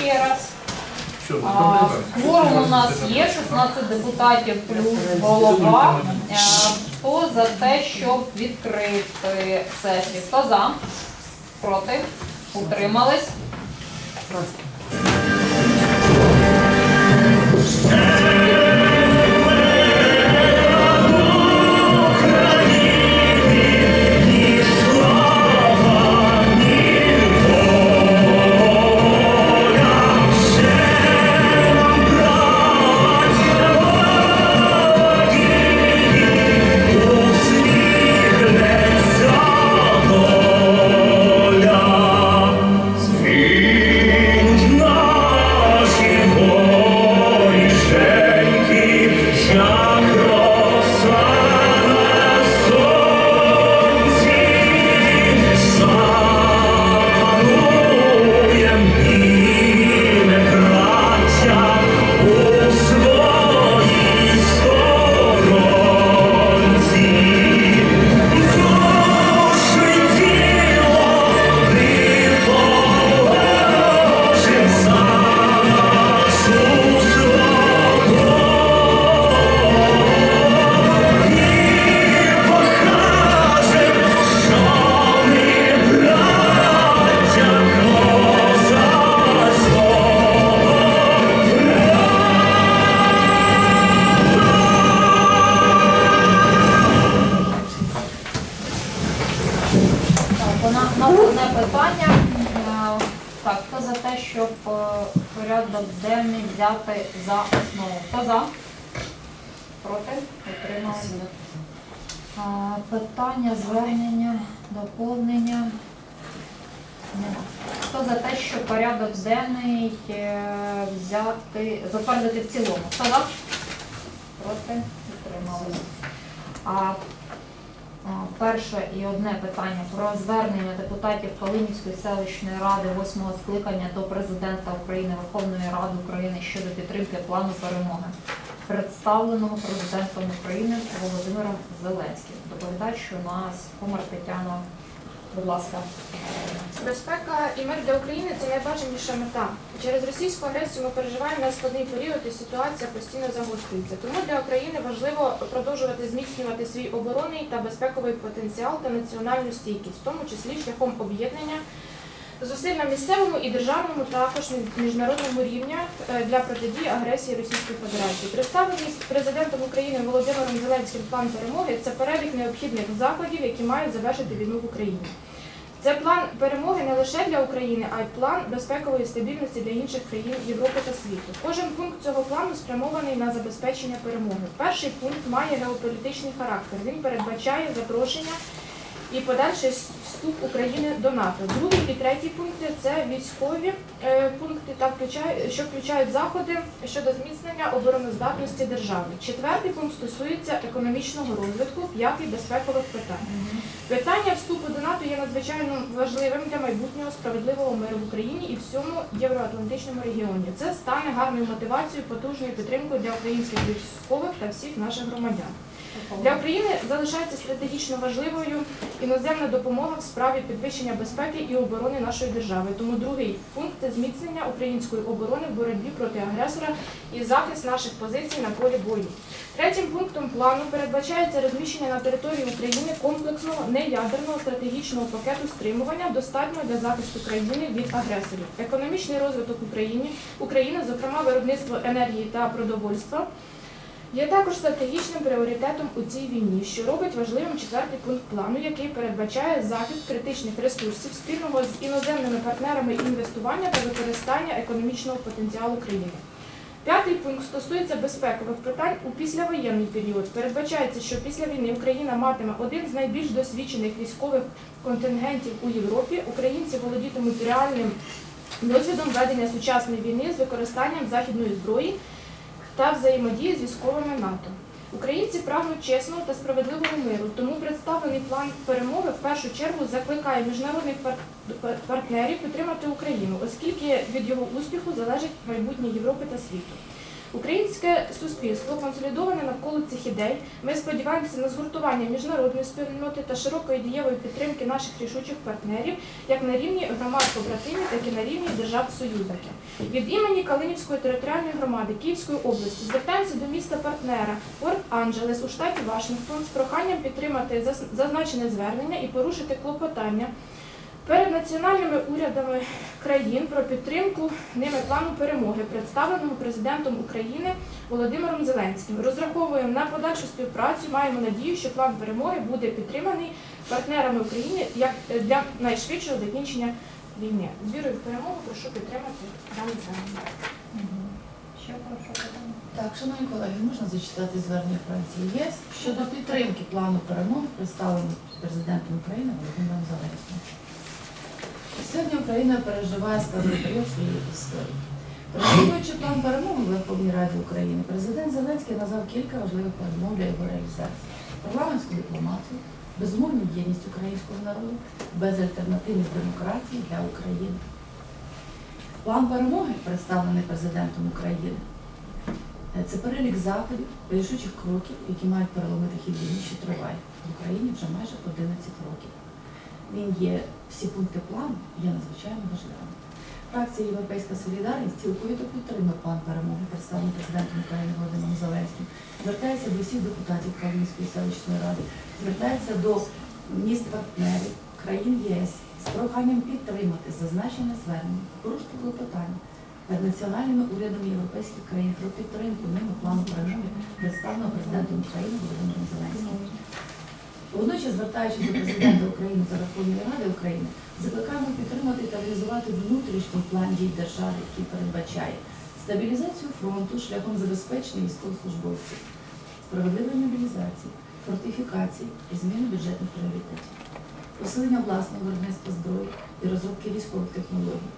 ще раз. А, Кворум у нас є, 16 депутатів плюс голова. Е, Хто за те, щоб відкрити сесію? Хто за? Проти? Утримались? Наступне питання. Е, Так, хто за те, щоб е, порядок денний взяти за основу? Хто за? Проти? Утримались? Питання, звернення, доповнення. Нема. Хто за те, щоб порядок денний е, взяти, затвердити в цілому? Хто за? Проти? Утримались. Перше і одне питання про звернення депутатів Калинівської селищної ради восьмого скликання до президента України Верховної Ради України щодо підтримки плану перемоги, представленого президентом України Володимиром Зеленським. Доповідач у нас Комар Тетяна. Будь ласка. Безпека і мир для України це найбажаніша мета. Через російську агресію ми переживаємо нескладний період і ситуація постійно загострюється. Тому для України важливо продовжувати зміцнювати свій оборонний та безпековий потенціал та національну стійкість, в тому числі шляхом об'єднання зусиль на місцевому і державному, також міжнародному рівня е, для протидії агресії Російської Федерації. Представлений президентом України Володимиром Зеленським план перемоги це перелік необхідних заходів, які мають завершити війну в Україні. Це план перемоги не лише для України, а й план безпекової стабільності для інших країн Європи та світу. Кожен пункт цього плану спрямований на забезпечення перемоги. Перший пункт має геополітичний характер. Він передбачає запрошення і подальший вступ України до НАТО. Другий і третій пункти це військові е, пункти, та включає, що включають заходи щодо зміцнення обороноздатності держави. Четвертий пункт стосується економічного розвитку, п'ятий безпекових питань. Питання вступу до НАТО є надзвичайно важливим для майбутнього справедливого миру в Україні і всьому євроатлантичному регіоні. Це стане гарною мотивацією, потужною підтримкою для українських військових та всіх наших громадян. Для України залишається стратегічно важливою іноземна допомога в справі підвищення безпеки і оборони нашої держави. Тому другий пункт це зміцнення української оборони в боротьбі проти агресора і захист наших позицій на полі бою. Третім пунктом плану передбачається розміщення на території України комплексного неядерного стратегічного пакету стримування, достатньо для захисту країни від агресорів. Економічний розвиток України, України, зокрема виробництво енергії та продовольства. Є також стратегічним пріоритетом у цій війні, що робить важливим четвертий пункт плану, який передбачає захист критичних ресурсів спільного з іноземними партнерами інвестування та використання економічного потенціалу країни. П'ятий пункт стосується безпекових питань у післявоєнний період. Передбачається, що після війни Україна матиме один з найбільш досвідчених військових контингентів у Європі. Українці володітимуть реальним досвідом ведення сучасної війни з використанням західної зброї та взаємодії з військовими НАТО. Українці прагнуть чесного та справедливого миру, тому представлений план перемоги в першу чергу закликає міжнародних пар- пар- партнерів підтримати Україну, оскільки від його успіху залежить майбутнє Європи та світу. Українське суспільство консолідоване навколо цих ідей. Ми сподіваємося на згуртування міжнародної спільноти та широкої дієвої підтримки наших рішучих партнерів, як на рівні громад побратимів, так і на рівні держав-союзників. Від імені Калинівської територіальної громади Київської області звертаємося до міста партнера Порт-Анджелес у штаті Вашингтон з проханням підтримати зазначене звернення і порушити клопотання перед національними урядами країн про підтримку ними плану перемоги, представленого президентом України Володимиром Зеленським. Розраховуємо на подальшу співпрацю. Маємо надію, що план перемоги буде підтриманий партнерами України як е, для найшвидшого закінчення війни. З вірою в перемогу прошу підтримати дане звернення. Ще прошу питання. Так, шановні колеги, можна зачитати звернення Франції ЄС щодо підтримки плану перемоги, представленого президентом України Володимиром Зеленським. Сьогодні Україна переживає складний період своєї історії. Розслідуючи план перемоги в Верховній Раді України, президент Зеленський назвав кілька важливих перемог для його реалізації: парламентську дипломатію, безумовну єдність українського народу, безальтернативність демократії для України. План перемоги, представлений президентом України, Це перелік заходів, рішучих кроків, які мають переломити хід війни, що триває в Україні вже майже 11 років. Він є, всі пункти плану є надзвичайно важливими. Фракція Європейська Солідарність цілковито підтримує план перемоги, представлений президентом України Володимиром Зеленським, звертається до всіх депутатів Калинівської селищної ради, звертається до міст партнерів, країн ЄС з проханням підтримати зазначене звернення, порушити клопотання перед національними урядами європейських країн про підтримку ними плану перемоги, представленого президентом України Володимиром Зеленським. Водночас, звертаючись до президента України та Верховної Ради України, закликаємо підтримати та реалізувати внутрішній план дій держави, який передбачає стабілізацію фронту шляхом забезпечення військовослужбовців, справедливої мобілізації, фортифікації і зміни бюджетних пріоритетів, посилення власного виробництва зброї і розробки військових технологій,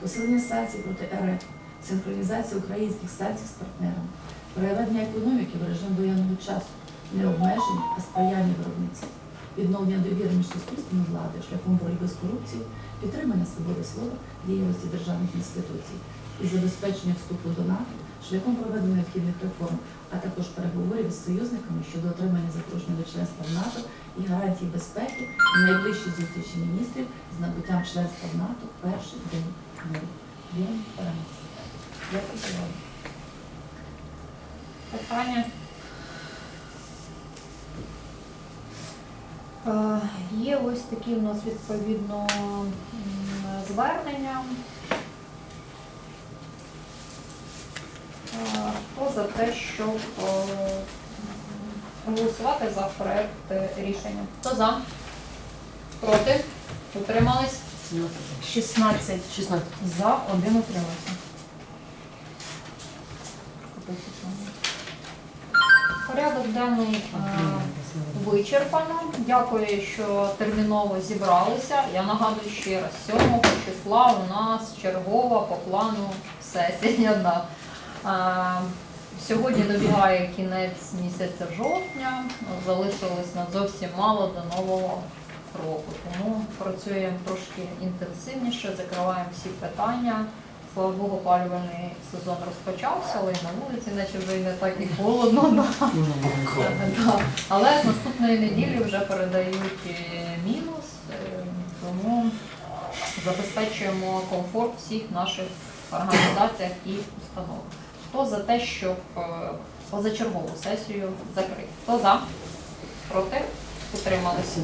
посилення санкцій проти РФ, синхронізація українських санкцій з партнерами, переведення економіки в режим воєнного часу, не обмеження, а сприяння виробництву, відновлення довіри між суспільством і владою шляхом боротьби з корупцією, підтримання свободи слова, діяльності державних інституцій і забезпечення вступу до НАТО шляхом проведення необхідних реформ, а також переговорів із союзниками щодо отримання запрошення до членства в НАТО і гарантій безпеки на найближчій зустрічі міністрів з набуттям членства в НАТО в перший день миру. Віримо в. Дякую. Питання. Є ось такі у нас відповідно звернення. Е, Хто за те, щоб е, голосувати за проект рішення? Хто за? Проти? Утримались? 16 16. за, один утримався. Порядок денний е, вичерпано. Дякую, що терміново зібралися. Я нагадую ще раз, 7 числа у нас чергова по плану сесія. Да. Е, Сьогодні добігає кінець місяця жовтня, залишилось на зовсім мало до нового року. Тому працюємо трошки інтенсивніше, закриваємо всі питання. Слава Богу, опалювальний сезон розпочався, але на вулиці, наче вже й не так і холодно. Да. Да. Але з наступної неділі вже передають е, мінус, е, тому забезпечуємо комфорт всіх наших організаціях і установ. Хто за те, щоб е, позачергову сесію закрити? Хто за? Проти? Утрималися?